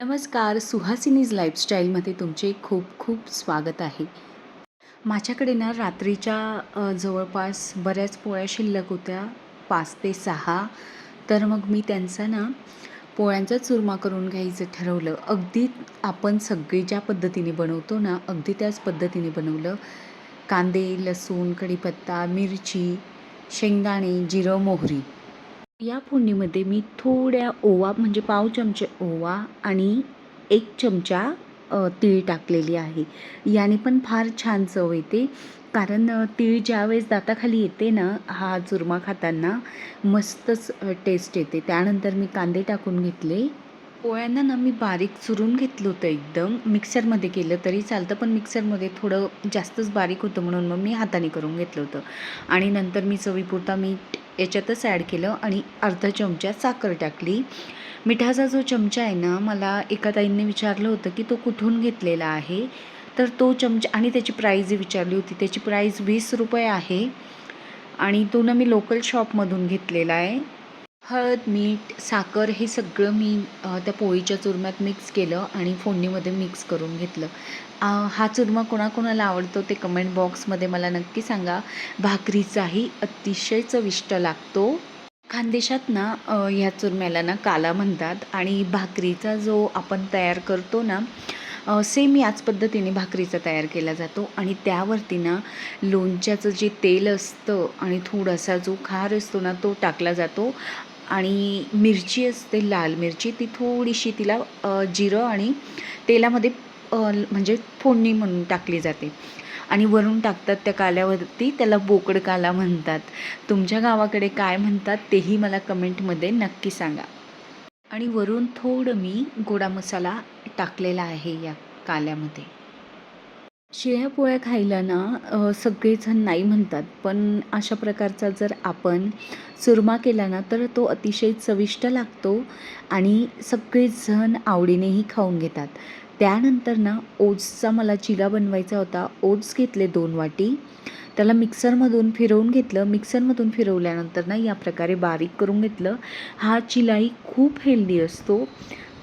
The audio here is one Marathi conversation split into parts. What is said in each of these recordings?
नमस्कार सुहासिनीज लाईफस्टाईलमध्ये तुमचे खूप खूप स्वागत आहे. माझ्याकडे ना रात्रीच्या जवळपास बऱ्याच पोळ्या शिल्लक होत्या पाच ते सहा. तर मग मी त्यांचा ना पोळ्यांचा चुरमा करून घ्यायचं ठरवलं. अगदी आपण सगळी ज्या पद्धतीने बनवतो ना अगदी त्याच पद्धतीने बनवलं. कांदे लसूण कढीपत्ता मिरची शेंगदाणे जिरं मोहरी. या फोडणीमध्ये मी थोड्या ओवा म्हणजे पाव चमचे ओवा आणि एक चमचा तीळ टाकलेली आहे. याने पण फार छान चव येते. कारण तीळ ज्यावेळेस दाताखाली येते ना हा चुरमा खाताना मस्तच टेस्ट येते. त्यानंतर मी कांदे टाकून घेतले. पोळ्यांना ना मी बारीक चुरून घेतलं होतं एकदम. मिक्सरमध्ये केलं तरी चालतं पण मिक्सरमध्ये थोडं जास्तच बारीक होतं म्हणून मग मी हाताने करून घेतलं होतं. आणि नंतर मी चवीपुरता मीठ याच्यातच ॲड केलं आणि अर्धा चमचा साखर टाकली. मिठाचा जो चमचा आहे ना मला एका ताईंनी विचारलं होतं की तो कुठून घेतलेला आहे? तर तो चमचा आणि त्याची प्राईज विचारली होती. त्याची प्राईज वीस रुपये आहे. आणि तो ना मी लोकल शॉपमधून घेतलेला आहे. हळद मीठ साखर हे सगळं मी त्या पोळीच्या चुरम्यात मिक्स केलं आणि फोडणीमध्ये मिक्स करून घेतलं. हा चुरमा कोणाकोणाला आवडतो ते कमेंट बॉक्समध्ये मला नक्की सांगा. भाकरीचाही अतिशय चविष्ट लागतो. खानदेशात ना ह्या चुरम्याला ना काला म्हणतात आणि भाकरीचा जो आपण तयार करतो ना सेम याच पद्धतीने भाकरीचा तयार केला जातो आणि त्यावरती ना लोणच्याचं जे तेल असतं आणि थोडासा जो खार असतो ना तो टाकला जातो. आणि मिरची असते लाल मिरची. ती थोडीशी तिला जिरं आणि तेलामध्ये म्हणजे फोडणी म्हणून टाकली जाते. आणि वरून टाकतात त्या काल्यावरती त्याला बोकड काला म्हणतात. तुमच्या गावाकडे काय म्हणतात तेही मला कमेंटमध्ये नक्की सांगा. आणि वरून थोडं मी गोडा मसाला टाकलेला आहे या काल्यामध्ये. शिळ्या पोळ्या खायला ना सगळेजण नाही म्हणतात. पण अशा प्रकारचा जर आपण चुरमा केला ना तर तो अतिशय चविष्ट लागतो आणि सगळेजण आवडीनेही खाऊन घेतात. त्यानंतर ना ओट्सचा मला चिला बनवायचा होता. ओट्स घेतले दोन वाटी. त्याला मिक्सरमधून फिरवून घेतलं. मिक्सरमधून फिरवल्यानंतर ना या प्रकारे बारीक करून घेतलं. हा चिलाही खूप हेल्दी असतो.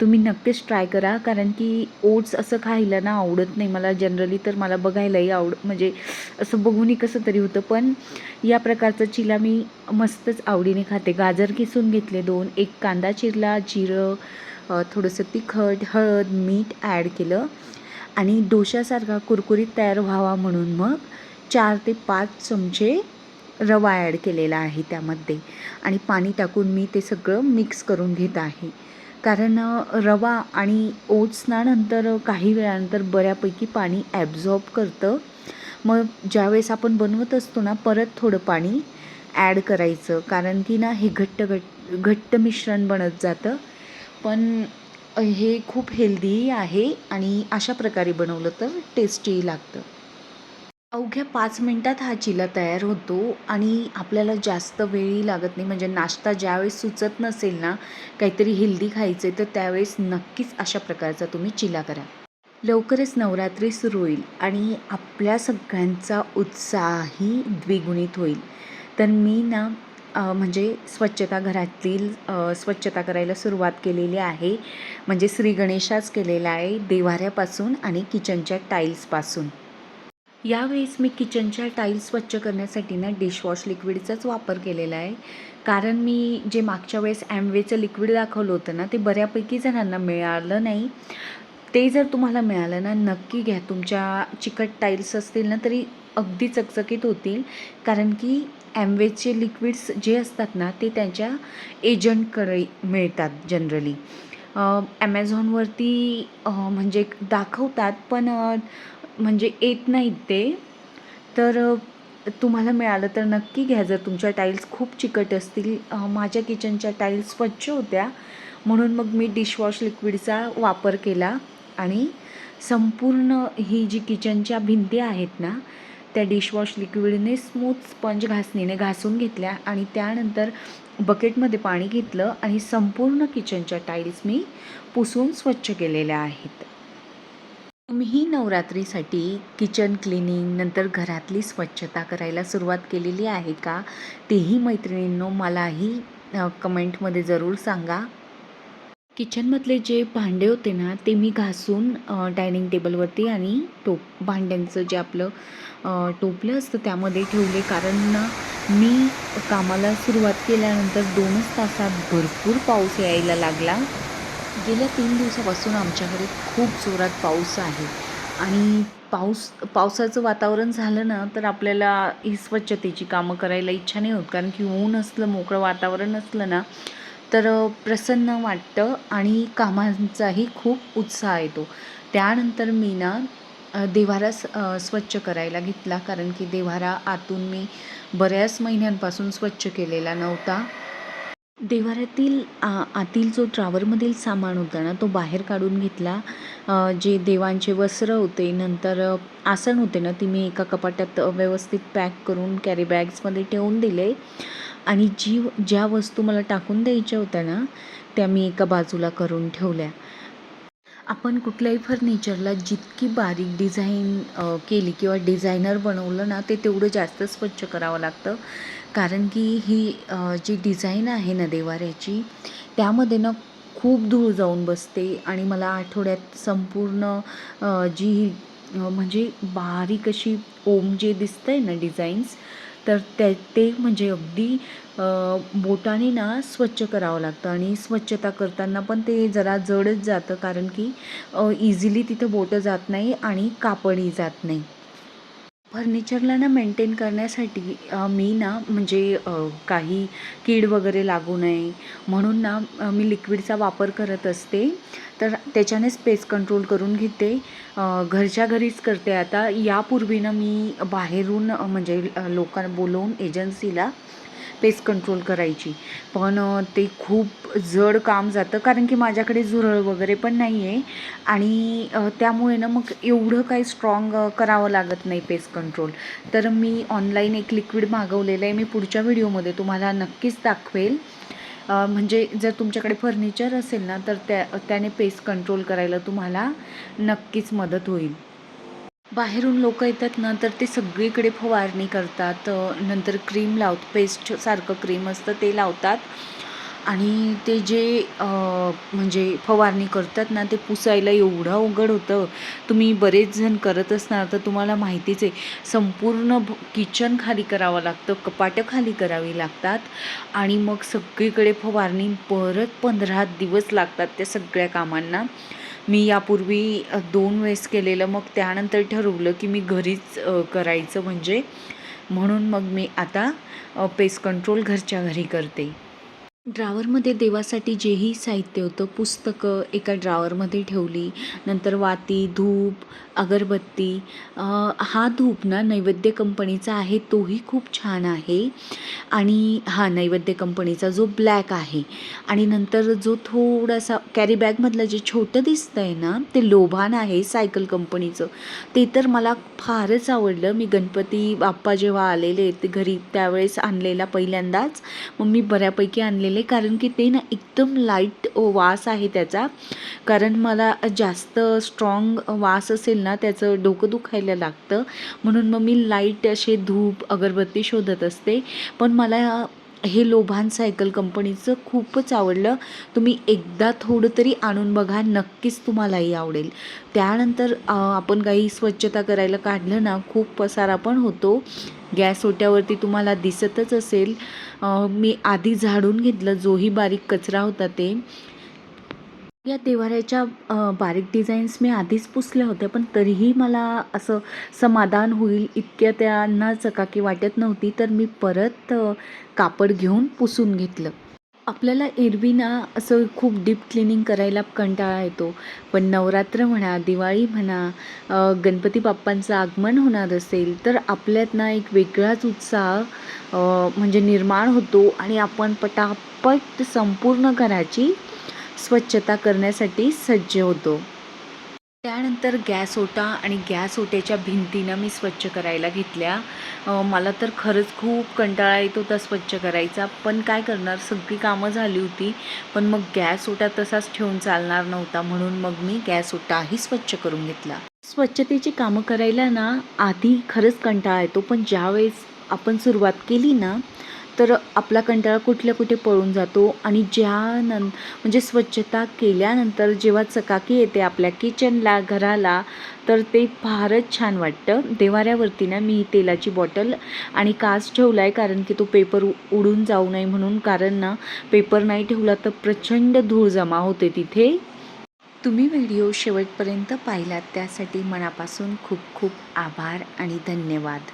तुम्ही नक्कीच ट्राय करा. कारण की ओट्स असं खायला ना आवडत नाही. मला जनरली तर मला बघायलाही आवड म्हणजे असं बघूनही कसं तरी होतं. पण या प्रकारचा चिला मी मस्तच आवडीने खाते. गाजर किसून घेतले दोन एक कांदा चिरला जिरं थोडंसं तिखट हळद मीठ ॲड केलं. आणि डोशासारखा कुरकुरीत तयार व्हावा म्हणून मग चार ते पाच चमचे रवा ॲड केलेला आहे त्यामध्ये. आणि पाणी टाकून मी ते सगळं मिक्स करून घेत आहे. कारण रवा आणि ओट्स नंतर काही वेळानंतर बऱ्यापैकी पाणी ॲब्झॉर्ब करतं. मग ज्यावेळेस आपण बनवत असतो ना परत थोडं पाणी ॲड करायचं. कारण की ना हे घट्ट घट्ट घट्ट मिश्रण बनत जातं. पण हे खूप हेल्दीही आहे आणि अशा प्रकारे बनवलं तर टेस्टीही लागतं. अवघ्या पाच मिनटात हा चिला तयार होतो आणि आपल्याला जास्त वेळही लागत नाही. म्हणजे नाश्ता ज्यावेळेस सुचत नसेल ना काहीतरी हेल्दी खायचं आहे तर त्यावेळेस नक्कीच अशा प्रकारचा तुम्ही चिला करा. लवकरच नवरात्री सुरू होईल आणि आपल्या सगळ्यांचा उत्साहही द्विगुणित होईल. तर मी ना म्हणजे स्वच्छता घरातील स्वच्छता करायला सुरुवात केलेली आहे. म्हणजे श्री गणेशाच केलेला आहे देवाऱ्यापासून आणि किचनच्या टाईल्सपासून यावेळेस मी किचनच्या टाईल्स स्वच्छ करण्यासाठी ना डिशवॉश लिक्विडचाच वापर केलेला आहे. कारण मी जे मागच्या वेळेस ॲमवेचं लिक्विड दाखवलं होतं ना ते बऱ्यापैकी जणांना मिळालं नाही. ते जर तुम्हाला मिळालं ना नक्की घ्या. तुमच्या चिकट टाईल्स असतील ना तरी अगदी चकचकीत होतील. कारण की ॲमवेचे लिक्विड्स जे असतात ना ते त्यांच्या एजंटकडे मिळतात जनरली ॲमेझॉनवरती म्हणजे दाखवतात पण म्हणजे येत नाहीत ते. तर तुम्हाला मिळालं तर नक्की घ्या जर तुमच्या टाईल्स खूप चिकट असतील. माझ्या किचनच्या टाईल्स स्वच्छ होत्या. म्हणून मग मी डिशवॉश लिक्विडचा वापर केला. आणि संपूर्ण ही जी किचनच्या भिंती आहेत ना त्या डिशवॉश लिक्विडने स्मूथ स्पंज घासणीने घासून घेतल्या. आणि त्यानंतर बकेटमध्ये पाणी घेतलं. आणि संपूर्ण किचनच्या टाईल्स मी पुसून स्वच्छ केलेल्या आहेत. तुम्ही नवरात्रीसाठी किचन क्लिनिंग नंतर घरातली स्वच्छता करायला सुरुवात केलेली आहे का? तेही मैत्रिणींनो मलाही कमेंटमध्ये जरूर सांगा. किचनमधले जे भांडे होते ना ते मी घासून डायनिंग टेबलवरती आणि टोप भांड्यांचं जे आपलं टोपलं असतं त्यामध्ये ठेवले. कारण मी कामाला सुरुवात केल्यानंतर दोनच तासात भरपूर पाऊस यायला लागला. गेल्या तीन दिवसापासून आमच्याकडे खूप जोरात पाऊस आहे. आणि पाऊस पावसाचं वातावरण झालं ना तर आपल्याला ही स्वच्छतेची कामं करायला इच्छा नाही होत. कारण की ऊन असलं मोकळं वातावरण असलं ना तर प्रसन्न वाटतं आणि कामांचाही खूप उत्साह येतो. त्यानंतर मी ना देवारा देव्हारा स स्वच्छ करायला घेतला. कारण की देव्हारा आतून मी बऱ्याच महिन्यांपासून स्वच्छ केलेला नव्हता. देव्हाऱ्यातील आ आतील जो ड्रावरमधील सामान होता ना तो बाहेर काढून घेतला. जे देवांचे वस्त्र होते नंतर आसन होते ना ती मी एका कपाट्यात व्यवस्थित पॅक करून कॅरी बॅग्समध्ये ठेवून दिले. आणि जी ज्या वस्तू मला टाकून द्यायच्या होत्या ना त्या मी एका बाजूला करून ठेवल्या. आपण कुठल्याही फर्निचरला जितकी बारीक डिझाईन केली किंवा डिझायनर बनवलं ना ते तेवढं जास्त स्वच्छ करावं लागतं. कारण की ही जी डिझाईन आहे ना देवाऱ्याची त्यामध्ये ना खूप धूळ जाऊन बसते आणि मला आठवड्यात संपूर्ण जी ही म्हणजे बारीक अशी ओम जे दिसतंय ना डिझाईन्स तर ते ते म्हणजे अगदी बोटाने ना स्वच्छ करावं लागतं आणि स्वच्छता करताना पण ते जरा जडच जातं कारण की इझिली तिथं बोटं जात नाही आणि कापडही जात नाही. फर्निचरला ना मेंटेन करण्यासाठी मी ना म्हणजे काही कीड वगैरे लागू नये म्हणून ना मी लिक्विडचा वापर करत असते. तर त्याच्यानेच पेस्ट कंट्रोल करून घेते. घरच्या घरीच करते. आता यापूर्वी ना मी बाहेरून म्हणजे लोकांना बोलवून एजन्सीला पेस कंट्रोल करायची. पण ते खूप जड काम जातं कारण की माझ्याकडे झुरळ वगैरे पण नाही आहे आणि त्यामुळे ना मग एवढं काही स्ट्रॉंग करावं लागत नाही पेस कंट्रोल तर मी ऑनलाईन एक लिक्विड मागवलेलं आहे. मी पुढच्या व्हिडिओमध्ये तुम्हाला नक्कीच दाखवेल. म्हणजे जर तुमच्याकडे फर्निचर असेल ना तर त्या त्याने पेस कंट्रोल करायला तुम्हाला नक्कीच मदत होईल. बाहेरून लोक येतात ना तर ते सगळीकडे फवारणी करतात. नंतर क्रीम लावत पेस्टसारखं क्रीम असतं ते लावतात. आणि ते जे म्हणजे फवारणी करतात ना ते पुसायला एवढं अवघड होतं. तुम्ही बरेच जण करत असणार तर तुम्हाला माहितीच आहे संपूर्ण किचन खाली करावं लागतं कपाटं खाली करावी लागतात. आणि मग सगळीकडे फवारणी परत पंधरा दिवस लागतात त्या सगळ्या कामांना. मी यापूर्वी दोन वेळेस केलेलं मग त्यानंतर ठरवलं की मी घरीच करायचं म्हणजे म्हणून मग मी आता पेस्ट कंट्रोल घरच्या घरी करते. ड्रावरमध्ये देवासाठी जेही साहित्य होतं पुस्तकं एका ड्रावरमध्ये ठेवली नंतर वाती धूप अगरबत्ती हा धूप ना नैवेद्य कंपनीचा आहे तोही खूप छान आहे. आणि हा नैवेद्य कंपनीचा जो ब्लॅक आहे आणि नंतर जो थोडासा कॅरी बॅगमधलं जे छोटं दिसतं आहे ना ते लोभान आहे सायकल कंपनीचं. ते तर मला फारच आवडलं. मी गणपती बाप्पा जेव्हा आलेले ते घरी त्यावेळेस आणलेला पहिल्यांदाच. मग मी बऱ्यापैकी आणलेले कारण की ते ना एकदम लाइट वास आहे त्याचा. कारण मला जास्त स्ट्रॉंग वास असेल ना त्याचं डोकं दुखायला लागतं. म्हणून मग मी लाइट असे धूप अगरबत्ती शोधत असते. पण मला हे लोभान सायकल कंपनीचं खूपच आवडलं. तुम्ही एकदा थोडं तरी आणून बघा नक्कीच तुम्हालाही आवडेल. त्यानंतर आपण काही स्वच्छता करायला काढलं ना खूप पसारा पण होतो. गॅस ओट्यावरती तुम्हाला दिसतच असेल. मी आधी झाडून घेतलं जोही बारीक कचरा होता ते. या देवाऱ्याच्या बारीक डिझाईन्स मी आधीच पुसल्या होत्या पण तरीही मला असं समाधान होईल इतक्या त्यांना चकाकी वाटत नव्हती तर मी परत कापड घेऊन पुसून घेतलं. आपल्याला एरवी ना असं खूप डीप क्लिनिंग करायला कंटाळा येतो. पण नवरात्र म्हणा दिवाळी म्हणा गणपती बाप्पांचं आगमन होणार असेल तर आपल्यात ना एक वेगळाच उत्साह म्हणजे निर्माण होतो आणि आपण पटापट संपूर्ण घराची स्वच्छता करण्यासाठी सज्ज होतो. त्यानंतर गॅस ओटा आणि गॅस ओट्याच्या भिंतीनं मी स्वच्छ करायला घेतल्या. मला तर खरंच खूप कंटाळा येत होता स्वच्छ करायचा. पण काय करणार? सगळी कामं झाली होती. पण मग गॅस ओटा तसाच ठेवून चालणार नव्हता म्हणून मग मी गॅस ओटाही स्वच्छ करून घेतला. स्वच्छतेची कामं करायला ना आधी खरंच कंटाळा येतो. पण ज्यावेळेस आपण सुरुवात केली ना तर आपला कंटाळा कुठल्या कुठे पळून जातो आणि ज्यानं म्हणजे स्वच्छता केल्यानंतर जेव्हा चकाकी येते आपल्या किचनला घराला तर ते फारच छान वाटतं. देवाऱ्यावरती ना मी तेलाची बॉटल आणि कास ठेवला आहे कारण की तो पेपर उडून जाऊ नये म्हणून. कारण ना पेपर नाही ठेवला तर प्रचंड धूळ जमा होते तिथे. तुम्ही व्हिडिओ शेवटपर्यंत पाहिलात त्यासाठी मनापासून खूप खूप आभार आणि धन्यवाद.